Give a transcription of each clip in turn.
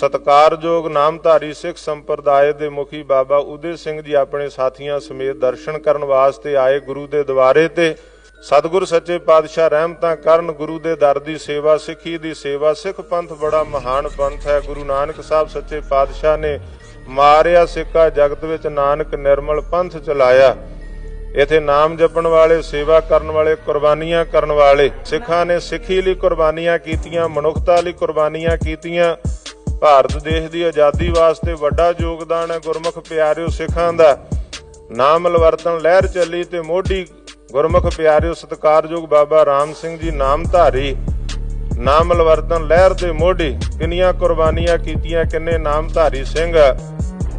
ਸਤਕਾਰਯੋਗ ਨਾਮਧਾਰੀ ਸਿੱਖ ਸੰਪਰਦਾਇ ਦੇ ਮੁਖੀ ਬਾਬਾ ਉਦੇ ਸਿੰਘ ਜੀ ਆਪਣੇ ਸਾਥੀਆਂ ਸਮੇਤ ਦਰਸ਼ਨ ਕਰਨ ਵਾਸਤੇ ਆਏ ਗੁਰੂ ਦੇ ਦਵਾਰੇ ਤੇ ਸਤਿਗੁਰ ਸੱਚੇ ਪਾਤਸ਼ਾਹ ਰਹਿਮਤਾਂ ਕਰਨ ਗੁਰੂ ਦੇ ਦਰ ਦੀ ਸੇਵਾ, ਸਿੱਖੀ ਦੀ ਸੇਵਾ, ਸਿੱਖ ਪੰਥ ਬੜਾ ਮਹਾਨ ਪੰਥ ਹੈ। ਗੁਰੂ ਨਾਨਕ ਸਾਹਿਬ ਸੱਚੇ ਪਾਤਸ਼ਾਹ ਨੇ ਮਾਰਿਆ ਸਿੱਕਾ ਜਗਤ ਵਿੱਚ ਨਾਨਕ ਨਿਰਮਲ ਪੰਥ ਚਲਾਇਆ। ਇਥੇ ਨਾਮ ਜਪਣ ਵਾਲੇ, ਸੇਵਾ ਕਰਨ ਵਾਲੇ, ਕੁਰਬਾਨੀਆਂ ਕਰਨ ਵਾਲੇ ਸਿੱਖਾਂ ਨੇ ਸਿੱਖੀ ਲਈ ਕੁਰਬਾਨੀਆਂ ਕੀਤੀਆਂ, ਮਨੁੱਖਤਾ ਲਈ ਕੁਰਬਾਨੀਆਂ ਕੀਤੀਆਂ। ਭਾਰਤ ਦੇਸ਼ ਦੀ ਆਜ਼ਾਦੀ ਵਾਸਤੇ ਵੱਡਾ ਯੋਗਦਾਨ ਹੈ, ਗੁਰਮੁਖ ਪਿਆਰਿਓ ਸਿੱਖਾਂ ਦਾ। ਨਾਮ ਲਵਰਤਨ ਲਹਿਰ ਚੱਲੀ ਤੇ ਮੋਢੀ। ਗੁਰਮੁਖ ਪਿਆਰਿਓ ਸਤਕਾਰਯੋਗ ਬਾਬਾ ਰਾਮ ਸਿੰਘ ਜੀ ਨਾਮਧਾਰੀ ਨਾਮ ਲਵਰਤਨ ਲਹਿਰ ਦੇ ਮੋਢੀ। ਕਿੰਨੀਆਂ ਕੁਰਬਾਨੀਆਂ ਕੀਤੀਆਂ, ਕਿੰਨੇ ਨਾਮਧਾਰੀ ਸਿੰਘ।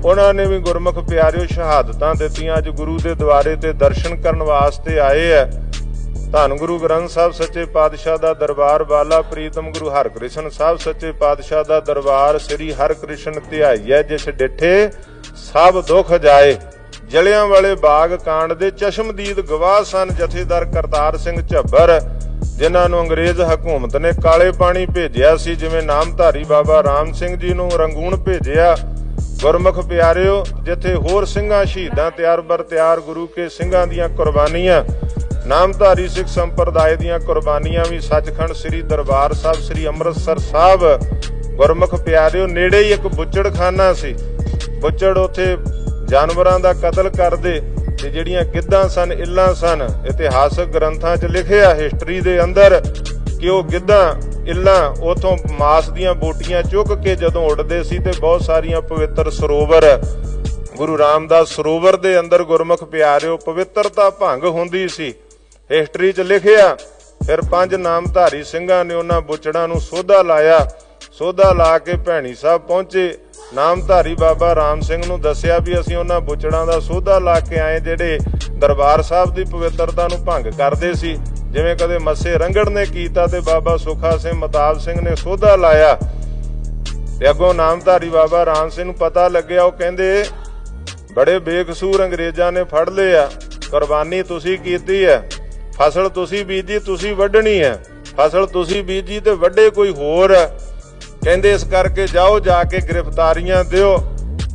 ਉਹਨਾਂ ਨੇ ਵੀ ਗੁਰਮੁਖ ਪਿਆਰਿਓ ਸ਼ਹਾਦਤਾਂ ਦਿੱਤੀਆਂ। ਅੱਜ ਗੁਰੂ ਦੇ ਦੁਆਰੇ ਤੇ ਦਰਸ਼ਨ ਕਰਨ ਵਾਸਤੇ ਆਏ ਆ ਧੰਨ ਗੁਰੂ ਗ੍ਰੰਥ ਸਾਹਿਬ ਸੱਚੇ ਪਾਤਸ਼ਾਹ ਦਾ ਦਰਬਾਰ ਬਾਲਾ ਪ੍ਰੀਤਮ ਗੁਰੂ ਹਰਕ੍ਰਿਸ਼ਨ ਸਾਹਿਬ ਸੱਚੇ ਪਾਤਸ਼ਾਹ ਦਾ ਦਰਬਾਰ ਸ੍ਰੀ ਹਰਕ੍ਰਿਸ਼ਨ ਧਿਆਈਐ ਜਿਸ ਡਿਠੇ ਸਭ ਦੁੱਖ ਜਾਏ। ਜਲਿਆਂ ਵਾਲੇ ਬਾਗ ਕਾਂਡ ਦੇ ਚਸ਼ਮਦੀਦ ਗਵਾਹ ਸਨ ਜਥੇਦਾਰ ਕਰਤਾਰ ਸਿੰਘ ਝੱਬਰ, ਜਿਨ੍ਹਾਂ ਨੂੰ ਅੰਗਰੇਜ਼ ਹਕੂਮਤ ਨੇ ਕਾਲੇ ਪਾਣੀ ਭੇਜਿਆ ਸੀ, ਜਿਵੇਂ ਨਾਮਧਾਰੀ ਬਾਬਾ ਰਾਮ ਸਿੰਘ ਜੀ ਨੂੰ ਰੰਗੂਨ ਭੇਜਿਆ। ਗੁਰਮੁਖ ਪਿਆਰਿਓ, ਜਿੱਥੇ ਹੋਰ ਸਿੰਘਾਂ ਸ਼ਹੀਦਾਂ ਤਿਆਰ ਬਰ ਤਿਆਰ ਗੁਰੂ ਕੇ ਸਿੰਘਾਂ ਦੀਆਂ ਕੁਰਬਾਨੀਆਂ ਨਾਮਧਾਰੀ ਸਿੱਖ ਸੰਪਰਦਾਇ ਦੀਆਂ ਕੁਰਬਾਨੀਆਂ ਵੀ ਸੱਚਖੰਡ ਸ੍ਰੀ ਦਰਬਾਰ ਸਾਹਿਬ, ਸ੍ਰੀ ਅੰਮ੍ਰਿਤਸਰ ਸਾਹਿਬ। ਗੁਰਮੁਖ ਪਿਆਰਿਓ, ਨੇੜੇ ਹੀ ਇੱਕ ਬੁੱਚੜਖਾਨਾ ਸੀ। ਬੁੱਚੜ ਉੱਥੇ ਜਾਨਵਰਾਂ ਦਾ ਕਤਲ ਕਰਦੇ ਤੇ ਜਿਹੜੀਆਂ ਗਿੱਧਾਂ ਸਨ, ਇੱਲਾਂ ਸਨ, ਇਤਿਹਾਸਕ ਗ੍ਰੰਥਾਂ 'ਚ ਲਿਖਿਆ ਹਿਸਟਰੀ ਦੇ ਅੰਦਰ ਕਿ ਉਹ ਗਿੱਧਾਂ, ਇੱਲਾਂ ਉਥੋਂ ਮਾਸ ਦੀਆਂ ਬੋਟੀਆਂ ਚੁੱਕ ਕੇ ਜਦੋਂ ਉੱਡਦੇ ਸੀ ਤੇ ਬਹੁਤ ਸਾਰੀਆਂ ਪਵਿੱਤਰ ਸਰੋਵਰ, ਗੁਰੂ ਰਾਮਦਾਸ ਸਰੋਵਰ ਦੇ ਅੰਦਰ ਗੁਰਮੁਖ ਪਿਆਰਿਓ, ਪਵਿੱਤਰਤਾ ਭੰਗ ਹੁੰਦੀ ਸੀ। ਹਿਸਟਰੀ 'ਚ ਲਿਖਿਆ, ਫਿਰ ਪੰਜ ਨਾਮਧਾਰੀ ਸਿੰਘਾਂ ਨੇ ਉਹਨਾਂ ਬੁੱਚੜਾਂ ਨੂੰ ਸੋਧਾ ਲਾਇਆ। ਸੋਧਾ ਲਾ ਕੇ ਭੈਣੀ ਸਾਹਿਬ ਪਹੁੰਚੇ। ਨਾਮਧਾਰੀ ਬਾਬਾ ਰਾਮ ਸਿੰਘ ਨੂੰ ਦੱਸਿਆ ਵੀ ਅਸੀਂ ਉਹਨਾਂ ਬੁੱਚੜਾਂ ਦਾ ਸੋਧਾ ਲਾ ਕੇ ਆਏ, ਜਿਹੜੇ ਦਰਬਾਰ ਸਾਹਿਬ ਦੀ ਪਵਿੱਤਰਤਾ ਨੂੰ ਭੰਗ ਕਰਦੇ ਸੀ। ਜਿਵੇਂ ਕਦੇ ਮੱਸੇ ਰੰਗੜ ਨੇ ਕੀਤਾ ਤੇ ਬਾਬਾ ਸੁਖਾ ਸਿੰਘ ਮਤਾਬ ਸਿੰਘ ਨੇ ਸੋਧਾ ਲਾਇਆ। ਤੇ ਅੱਗੋਂ ਨਾਮਧਾਰੀ ਬਾਬਾ ਰਾਮ ਸਿੰਘ ਨੂੰ ਪਤਾ ਲੱਗਿਆ, ਉਹ ਕਹਿੰਦੇ, ਬੜੇ ਬੇਕਸੂਰ ਅੰਗਰੇਜ਼ਾਂ ਨੇ ਫੜ ਲਏ ਆ ਕੁਰਬਾਨੀ ਤੁਸੀਂ ਕੀਤੀ ਹੈ। ਫਸਲ ਤੁਸੀਂ ਬੀਜੀ, ਤੁਸੀਂ ਵੱਢਣੀ ਹੈ। ਫਸਲ ਤੁਸੀਂ ਬੀਜੀ ਤੇ ਵੱਢੇ ਕੋਈ ਹੋਰ ਹੈ। ਕਹਿੰਦੇ ਇਸ ਕਰਕੇ ਜਾਓ, ਜਾ ਕੇ ਗ੍ਰਿਫਤਾਰੀਆਂ ਦਿਓ।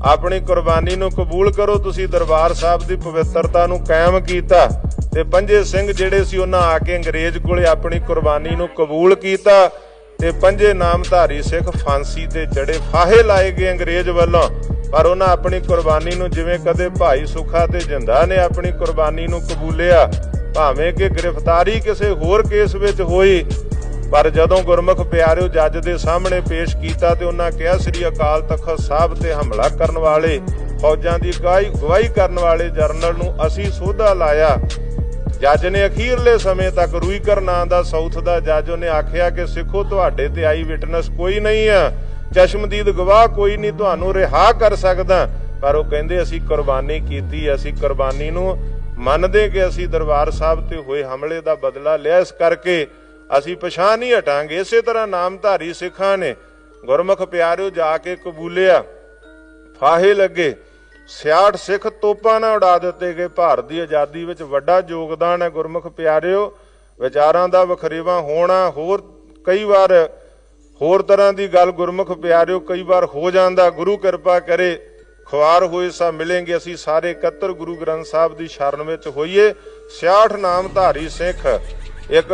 ਆਪਣੀ ਕੁਰਬਾਨੀ ਨੂੰ ਕਬੂਲ ਕਰੋ। ਤੁਸੀਂ ਦਰਬਾਰ ਸਾਹਿਬ ਦੀ ਪਵਿੱਤਰਤਾ ਨੂੰ ਕਾਇਮ ਕੀਤਾ ਤੇ ਪੰਜੇ ਸਿੰਘ ਜਿਹੜੇ ਸੀ, ਉਹਨਾਂ ਆ ਕੇ ਅੰਗਰੇਜ਼ ਕੋਲੇ ਆਪਣੀ ਕੁਰਬਾਨੀ ਨੂੰ ਕਬੂਲ ਕੀਤਾ ਤੇ ਪੰਜੇ ਨਾਮਧਾਰੀ ਸਿੱਖ ਫਾਂਸੀ ਤੇ ਚੜੇ ਫਾਹੇ ਲਾਏ ਗਏ ਅੰਗਰੇਜ਼ ਵੱਲੋਂ। ਪਰ ਉਹਨਾਂ ਆਪਣੀ ਕੁਰਬਾਨੀ ਨੂੰ ਜਿਵੇਂ ਕਦੇ ਭਾਈ ਸੁਖਾ ਤੇ ਜਿੰਦਾ ਨੇ ਆਪਣੀ ਕੁਰਬਾਨੀ ਨੂੰ ਕਬੂਲਿਆ ਭਾਵੇਂ ਕਿ ਗ੍ਰਿਫਤਾਰੀ ਕਿਸੇ ਹੋਰ ਕੇਸ ਵਿੱਚ ਹੋਈ, ਪਰ ਜਦੋਂ ਗੁਰਮੁਖ ਪਿਆਰਿਓ ਜੱਜ ਦੇ ਸਾਹਮਣੇ ਪੇਸ਼ ਕੀਤਾ ਤੇ ਉਹਨਾਂ ਕਿਹਾ, ਸ੍ਰੀ ਅਕਾਲ ਤਖਤ ਸਾਹਿਬ ਤੇ ਹਮਲਾ ਕਰਨ ਵਾਲੇ, ਫੌਜਾਂ ਦੀ ਗਵਾਹੀ ਕਰਨ ਵਾਲੇ ਜਰਨਲ ਨੂੰ ਅਸੀਂ ਸੋਧਾ ਲਾਇਆ। ਜੱਜ ਨੇ ਅਖੀਰਲੇ ਸਮੇਂ ਤੱਕ ਰੂਈਕਰ ਨਾਂ ਦਾ ਸਾਊਥ ਦਾ ਜੱਜ ਉਹਨੇ ਆਖਿਆ ਕਿ, ਸਿੱਖੋ, ਤੁਹਾਡੇ ਤੇ ਆਈ ਵਿਟਨੈਸ ਕੋਈ ਨਹੀਂ ਆ। ਚਸ਼ਮਦੀਦ ਗਵਾਹ ਕੋਈ ਨਹੀਂ, ਤੁਹਾਨੂੰ ਰਿਹਾ ਕਰ ਸਕਦਾ। ਪਰ ਉਹ ਕਹਿੰਦੇ, ਅਸੀਂ ਕੁਰਬਾਨੀ ਕੀਤੀ, ਅਸੀਂ ਕੁਰਬਾਨੀ ਨੂੰ ਮੰਨਦੇ ਕਿ ਅਸੀਂ ਦਰਬਾਰ ਸਾਹਿਬ ਤੇ ਹੋਏ ਹਮਲੇ ਦਾ ਬਦਲਾ ਲਿਆ, ਇਸ ਕਰਕੇ ਅਸੀਂ ਪਛਾਣ ਨਹੀਂ ਹਟਾਂਗੇ। ਇਸੇ ਤਰ੍ਹਾਂ ਨਾਮਧਾਰੀ ਸਿੱਖਾਂ ਨੇ ਗੁਰਮੁਖ ਪਿਆਰਿਓ ਜਾ ਕੇ ਕਬੂਲਿਆ, ਫਾਹੇ ਲੱਗੇ। 66 ਸਿੱਖ ਤੋਪਾਂ ਨਾਲ ਉਡਾ ਦਿੱਤੇ ਗਏ। ਭਾਰਤ ਦੀ ਆਜ਼ਾਦੀ ਵਿੱਚ ਵੱਡਾ ਯੋਗਦਾਨ ਹੈ ਗੁਰਮੁਖ ਪਿਆਰਿਓ। ਵਿਚਾਰਾਂ ਦਾ ਵਖਰੇਵਾ ਹੋਣਾ ਹੋਰ ਕਈ ਵਾਰ ਹੋਰ ਤਰ੍ਹਾਂ ਦੀ ਗੱਲ ਗੁਰਮੁਖ ਪਿਆਰਿਓ ਕਈ ਵਾਰ ਹੋ ਜਾਂਦਾ। ਗੁਰੂ ਕਿਰਪਾ ਕਰੇ ਖੁਆਰ ਹੋਏ ਸਾ ਮਿਲेंगे ਅਸੀਂ ਸਾਰੇ ਇਕੱਤਰ ਗੁਰੂ ਗ੍ਰੰਥ ਸਾਹਿਬ ਦੀ ਸ਼ਰਨ ਵਿੱਚ ਹੋਈਏ। 66 ਨਾਮਧਾਰੀ ਸਿੱਖ, ਇੱਕ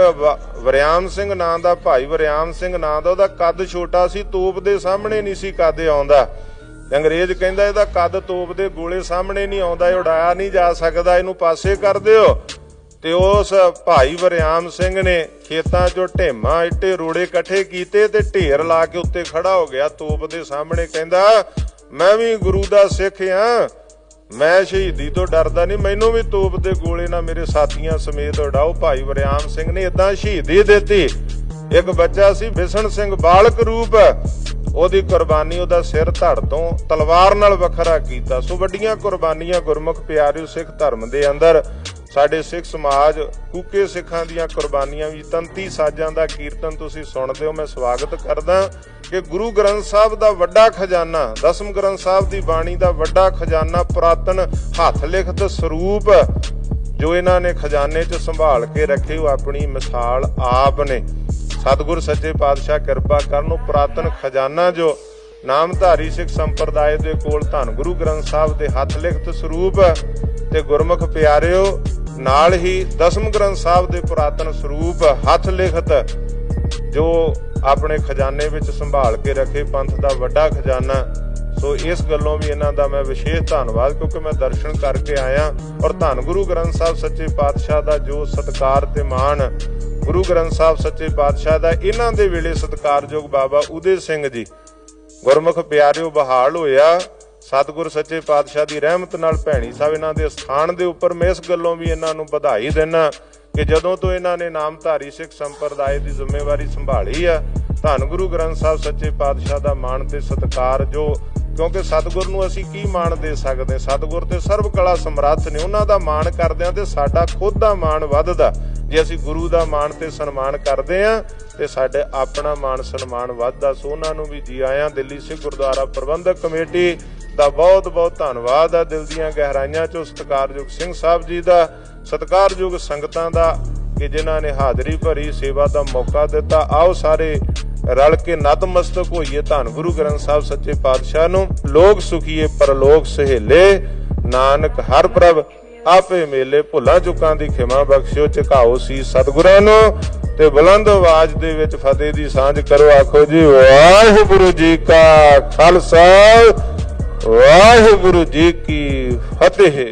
ਵਰਿਆਮ ਸਿੰਘ ਨਾਂ ਦਾ ਭਾਈ, ਵਰਿਆਮ ਸਿੰਘ ਨਾਂ ਦਾ, ਉਹਦਾ ਕੱਦ ਛੋਟਾ ਸੀ, ਤੋਪ ਦੇ ਸਾਹਮਣੇ ਨਹੀਂ ਸੀ ਕੱਦ ਆਉਂਦਾ। ਅੰਗਰੇਜ਼ ਕਹਿੰਦਾ, ਇਹਦਾ ਕੱਦ ਤੋਪ ਦੇ ਗੋਲੇ ਸਾਹਮਣੇ ਨਹੀਂ ਆਉਂਦਾ, ਇਹ ਉਡਾਇਆ ਨਹੀਂ ਜਾ ਸਕਦਾ, ਇਹਨੂੰ ਪਾਸੇ ਕਰ ਦਿਓ। ਤੇ ਉਸ ਭਾਈ ਵਰਿਆਮ ਸਿੰਘ ਨੇ ਖੇਤਾਂ 'ਚੋਂ ਢੇਮਾਂ, ਇੱਟੇ ਰੋੜੇ ਇਕੱਠੇ ਕੀਤੇ ਤੇ ਢੇਰ ਲਾ ਕੇ ਉੱਤੇ ਖੜਾ ਹੋ ਗਿਆ। ਤੋਪ ਦੇ ਸਾਹਮਣੇ ਕਹਿੰਦਾ ਮੈਂ ਵੀ ਗੁਰੂ ਦਾ ਸਿੱਖ ਆ ਮੈਂ ਸ਼ਹੀਦੀ ਤੋਂ ਡਰਦਾ ਨਹੀਂ। ਮੈਨੂੰ ਵੀ ਤੋਪ ਦੇ ਗੋਲੇ ਨਾਲ ਮੇਰੇ ਸਾਥੀਆਂ ਸਮੇਤ ਉਡਾਓ। ਭਾਈ ਵਰਿਆਮ ਸਿੰਘ ਨੇ ਇਦਾਂ ਸ਼ਹੀਦੀ ਦਿੱਤੀ। ਇੱਕ ਬੱਚਾ ਸੀ ਬਿਸ਼ਨ ਸਿੰਘ ਬਾਲਕ ਰੂਪ। ਉਹਦੀ ਕੁਰਬਾਨੀ ਉਹਦਾ ਸਿਰ ਧੜ ਤੋਂ ਤਲਵਾਰ ਨਾਲ ਵੱਖਰਾ ਕੀਤਾ। ਸੋ ਵੱਡੀਆਂ ਕੁਰਬਾਨੀਆਂ ਗੁਰਮੁਖ ਪਿਆਰਿਓ ਸਿੱਖ ਧਰਮ ਦੇ ਅੰਦਰ ਸਾਡੇ ਸਿੱਖ ਸਮਾਜ ਕੂਕੇ ਸਿੱਖਾਂ ਦੀਆਂ ਕੁਰਬਾਨੀਆਂ ਵੀ ਤੰਤੀ ਸਾਜ਼ਾਂ ਦਾ ਕੀਰਤਨ ਤੁਸੀਂ ਸੁਣਦੇ ਹੋ। ਮੈਂ ਸਵਾਗਤ ਕਰਦਾ ਕਿ ਗੁਰੂ ਗ੍ਰੰਥ ਸਾਹਿਬ ਦਾ ਵੱਡਾ ਖਜ਼ਾਨਾ, ਦਸਮ ਗ੍ਰੰਥ ਸਾਹਿਬ ਦੀ ਬਾਣੀ ਦਾ ਵੱਡਾ ਖਜ਼ਾਨਾ ਪੁਰਾਤਨ ਹੱਥ ਲਿਖਤ ਸਰੂਪ ਜੋ ਇਹਨਾਂ ਨੇ ਖਜ਼ਾਨੇ 'ਚ ਸੰਭਾਲ ਕੇ ਰੱਖੇ, ਉਹ ਆਪਣੀ ਮਿਸਾਲ ਆਪ ਨੇ। ਸਤਿਗੁਰ ਸੱਚੇ ਪਾਤਸ਼ਾਹ ਕਿਰਪਾ ਕਰਨ, ਉਹ ਪੁਰਾਤਨ ਖਜ਼ਾਨਾ ਜੋ ਨਾਮਧਾਰੀ ਸਿੱਖ ਸੰਪਰਦਾਇ ਦੇ ਕੋਲ ਧੰਨ ਗੁਰੂ ਗ੍ਰੰਥ ਸਾਹਿਬ ਦੇ ਹੱਥ ਲਿਖਤ ਸਰੂਪ ਤੇ ਗੁਰਮੁਖ ਪਿਆਰਿਓ ਨਾਲ ਹੀ ਦਸਮ ਗ੍ਰੰਥ ਸਾਹਿਬ ਦੇ ਪੁਰਾਤਨ ਸਰੂਪ ਹੱਥ ਲਿਖਤ ਜੋ ਆਪਣੇ ਖਜ਼ਾਨੇ ਵਿੱਚ ਸੰਭਾਲ ਕੇ ਰੱਖੇ, ਪੰਥ ਦਾ ਵੱਡਾ ਖਜ਼ਾਨਾ। ਸੋ ਇਸ ਗੱਲੋਂ ਵੀ ਇਹਨਾਂ ਦਾ ਮੈਂ ਵਿਸ਼ੇਸ਼ ਧੰਨਵਾਦ, ਕਿਉਂਕਿ ਮੈਂ ਦਰਸ਼ਨ ਕਰਕੇ ਆਇਆ ਔਰ ਧੰਨ ਗੁਰੂ ਗ੍ਰੰਥ ਸਾਹਿਬ ਸੱਚੇ ਪਾਤਸ਼ਾਹ ਦਾ ਜੋ ਸਤਕਾਰ ਤੇ ਮਾਣ, ਗੁਰੂ ਗ੍ਰੰਥ ਸਾਹਿਬ ਸੱਚੇ ਪਾਤਸ਼ਾਹ ਦਾ, ਇਹਨਾਂ ਦੇ ਵੇਲੇ ਸਤਕਾਰਯੋਗ ਬਾਬਾ ਉਦੇ ਸਿੰਘ ਜੀ। ਗੁਰਮੁਖ ਪਿਆਰਿਓ, ਬਹਾਲ ਹੋਇਆ। ਸਤਿਗੁਰ ਸੱਚੇ ਪਾਤਸ਼ਾਹ ਦੀ ਰਹਿਮਤ ਨਾਲ ਭੈਣੀ ਸਾਹਿਬ ਇਹਨਾਂ ਦੇ ਸਥਾਨ ਦੇ ਉੱਪਰ ਮੈਂ ਇਸ ਗੱਲੋਂ ਵੀ ਇਹਨਾਂ ਨੂੰ ਵਧਾਈ ਦਿੰਨਾ ਕਿ ਜਦੋਂ ਤੋਂ ਇਹਨਾਂ ਨੇ ਨਾਮਧਾਰੀ ਸਿੱਖ ਸੰਪਰਦਾਇ ਦੀ ਜ਼ਿੰਮੇਵਾਰੀ ਸੰਭਾਲੀ ਆ, ਧੰਨ ਗੁਰੂ ਗ੍ਰੰਥ ਸਾਹਿਬ ਸੱਚੇ ਪਾਤਸ਼ਾਹ ਦਾ ਮਾਣ ਤੇ ਸਤਕਾਰ ਜੋ ਕਿਉਂਕਿ ਸਤਿਗੁਰ ਨੂੰ ਅਸੀਂ ਕੀ ਮਾਣ ਦੇ ਸਕਦੇ? ਸਤਿਗੁਰ ਤੇ ਸਰਬ ਕਲਾ ਸਮਰੱਥ ਨੇ ਉਹਨਾਂ ਦਾ ਮਾਣ ਕਰਦਿਆਂ ਤੇ ਸਾਡਾ ਖੁਦ ਦਾ ਮਾਣ ਵੱਧਦਾ। ਜੇ ਅਸੀਂ ਗੁਰੂ ਦਾ ਮਾਣ ਤੇ ਸਨਮਾਨ ਕਰਦੇ ਆ, ਤੇ ਸਾਡੇ ਆਪਣਾ ਮਾਣ ਸਨਮਾਨ ਵੱਧਦਾ। ਸੋ ਉਹਨਾਂ ਨੂੰ ਵੀ ਜੀ ਆਇਆਂ, ਦਿੱਲੀ ਸਿੱਖ ਗੁਰਦੁਆਰਾ ਪ੍ਰਬੰਧਕ ਕਮੇਟੀ ਦਾ ਬਹੁਤ ਬਹੁਤ ਧੰਨਵਾਦ ਆ ਦਿਲ ਦੀਆਂ ਗਹਿਰਾਈਆਂ ਚੋਂ ਸਤਿਕਾਰਯੋਗ ਸਿੰਘ ਸਾਹਿਬ ਜੀ ਦਾ, ਸਤਿਕਾਰਯੋਗ ਸੰਗਤਾਂ ਦਾ ਕਿ ਜਿਨ੍ਹਾਂ ਨੇ ਹਾਜ਼ਰੀ ਭਰੀ, ਸੇਵਾ ਦਾ ਮੌਕਾ ਦਿੱਤਾ। ਆਓ ਸਾਰੇ ਰਲ ਕੇ ਨਤਮਸਤਕ ਹੋਈਏ ਧੰਨ ਗੁਰੂ ਗ੍ਰੰਥ ਸਾਹਿਬ ਸੱਚੇ ਪਾਤਸ਼ਾਹ ਨੂੰ। ਲੋਕ ਸੁਖੀਏ, ਪਰਲੋਕ ਸਹੇਲੇ। ਨਾਨਕ ਹਰ ਪ੍ਰਭ, ਆਪੇ ਮੇਲੇ ਭੁੱਲਾਂ ਚੁੱਕਾਂ ਦੀ ਖਿਮਾ ਬਖਸ਼ਿਓ, ਝਕਾਓ ਸੀ ਸਤਿਗੁਰਾਂ ਨੂੰ। ਤੇ ਬੁਲੰਦ ਆਵਾਜ਼ ਦੇ ਵਿੱਚ ਫਤਿਹ ਦੀ ਸਾਂਝ ਕਰੋ, ਆਖੋ ਜੀ, ਵਾਹਿਗੁਰੂ ਜੀ ਕਾ ਖਾਲਸਾ। ਵਾਹਿਗੁਰੂ ਜੀ ਕੀ ਫਤਿਹ।